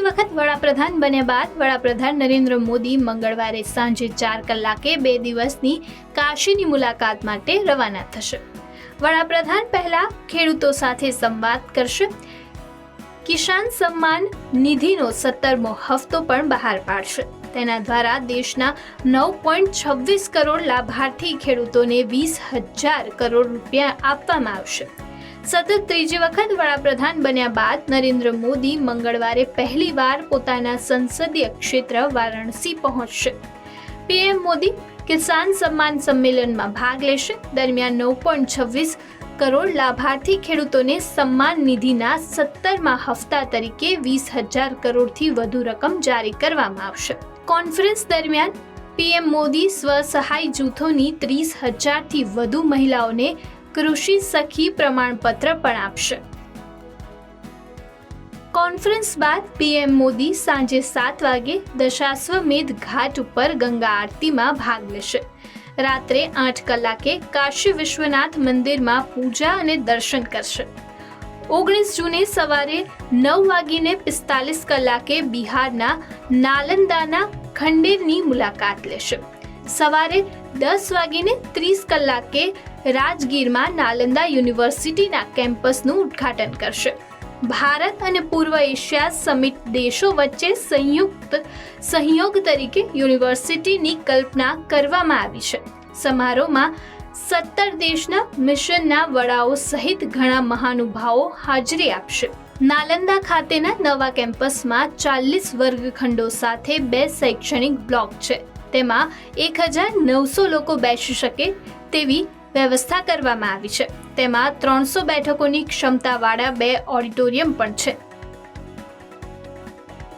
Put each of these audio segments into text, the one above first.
વખત વડાપ્રધાન બન્યા બાદ વડાપ્રધાન નરેન્દ્ર મોદી મંગળવારે સાંજે ચાર કલાકે બે દિવસની કાશીની મુલાકાત માટે રવાના થશે. વડાપ્રધાન પહેલા ખેડૂતો સાથે સંવાદ કરશે. કિસાન સન્માન નિધિનો સત્તરમો હપ્તો પણ બહાર પાડશે. તેના દ્વારા દેશના નવ પોઈન્ટ છવ્વીસ કરોડ લાભાર્થી ખેડૂતોને વીસ હજાર કરોડ રૂપિયા આપવામાં આવશે. સતત ત્રીજી વખત વડાપ્રધાન બન્યા બાદ નરેન્દ્ર મોદી મંગળવારે પહેલીવાર પોતાના સંસદીય ક્ષેત્ર વારાણસી પહોંચશે. પીએમ મોદી કિસાન સન્માન સંમેલનમાં ભાગ લેશે. દરમિયાન નવ પોઈન્ટ છવ્વીસ કરોડ લાભાર્થી ખેડૂતોને સન્માન નિધિના સત્તરમાં હપ્તા તરીકે વીસ હજાર કરોડથી વધુ રકમ જારી કરવામાં આવશે. કોન્ફરન્સ દરમિયાન પીએમ મોદી સ્વસહાય જૂથોની ત્રીસ હજારથી વધુ મહિલાઓને કૃષિ સખી પ્રમાણપત્ર પણ આપશે. કોન્ફરન્સ બાદ પીએમ મોદી સાંજે સાત વાગે દશાશ્વમેધ ઘાટ ઉપર ગંગા આરતીમાં ભાગ લેશે. રાત્રે આઠ કલાકે કાશી વિશ્વનાથ મંદિરમાં પૂજા અને દર્શન કરશે. ઓગણીસ જૂને સવારે નવ વાગીને પિસ્તાલીસ કલાકે બિહારના નાલંદાના ખંડેરની મુલાકાત લેશે. સવારે દસ વાગીને ત્રીસ કલાકે રાજગીરમાં નાલંદા યુનિવર્સિટીના કેમ્પસનું ઉદ્ઘાટન કરશે. ભારત અને પૂર્વ એશિયા સમિટ દેશો વચ્ચે સંયુક્ત સહયોગ તરીકે યુનિવર્સિટીની કલ્પના કરવામાં આવી છે. સમારોહમાં સત્તર દેશના મિશનના વડાઓ સહિત ઘણા મહાનુભાવો હાજરી આપશે. નાલંદા ખાતેના નવા કેમ્પસમાં ચાલીસ વર્ગખંડો સાથે બે શૈક્ષણિક બ્લોક છે. તેમાં એક હજાર નવસો લોકો બેસી શકે તેવી વ્યવસ્થા કરવામાં આવી છે. તેમાં ત્રણસો બેઠકોની ક્ષમતાવાળા બે ઓડિટોરિયમ પણ છે.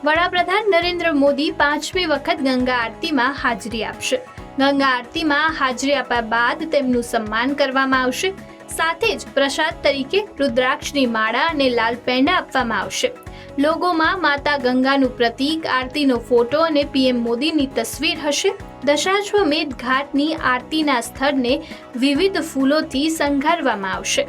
વડાપ્રધાન નરેન્દ્ર મોદી પાંચમી વખત ગંગા આરતીમાં હાજરી આપશે. ગંગા આરતીમાં હાજરી આપ્યા બાદ તેમનું સન્માન કરવામાં આવશે. સાથે જ પ્રસાદ તરીકે રુદ્રાક્ષની માળા અને લાલ પેંડા આપવામાં આવશે. લોગોમાં માતા ગંગાનું પ્રતીક, આરતીનો ફોટો અને પીએમ મોદીની તસવીર હશે. દશાશ્વમેધ ઘાટની આરતીના સ્થળને વિવિધ ફૂલોથી શણગારવામાં આવશે.